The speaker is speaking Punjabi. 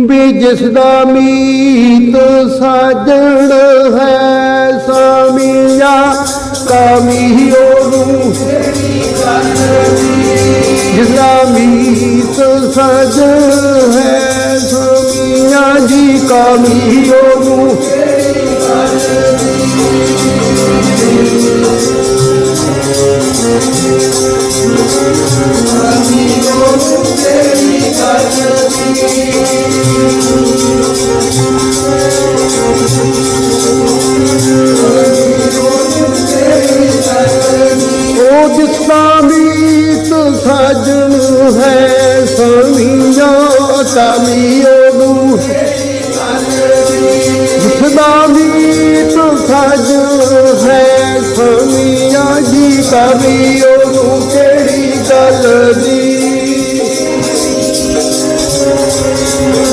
ਵੀ ਜਿਸ ਦਾ ਮੀਤ ਸਾਜਣ ਹੈ, ਸਾਮੀਆ ਕਾਮੀ ਉਹਨੂੰ। ਜਿਸ ਦਾ ਮੀਤ ਸਾਜਣ ਹੈ, ਸਾਮੀਆ ਜੀ ਕਾਮੀ ਉਹਨੂੰ। ਉਹ ਜਿਸਦਾ ਮੀਤ ਸਾਜਣ ਹੈ ਸਮੀਆਂ ਕਾਮੀ ਉਹਨੂੰ ਜਿਸਦਾ ਮੀਤ ਸਾਜਣ ਹੈ ਸਮੀਆਂ ਜੀ ਕਾਮੀ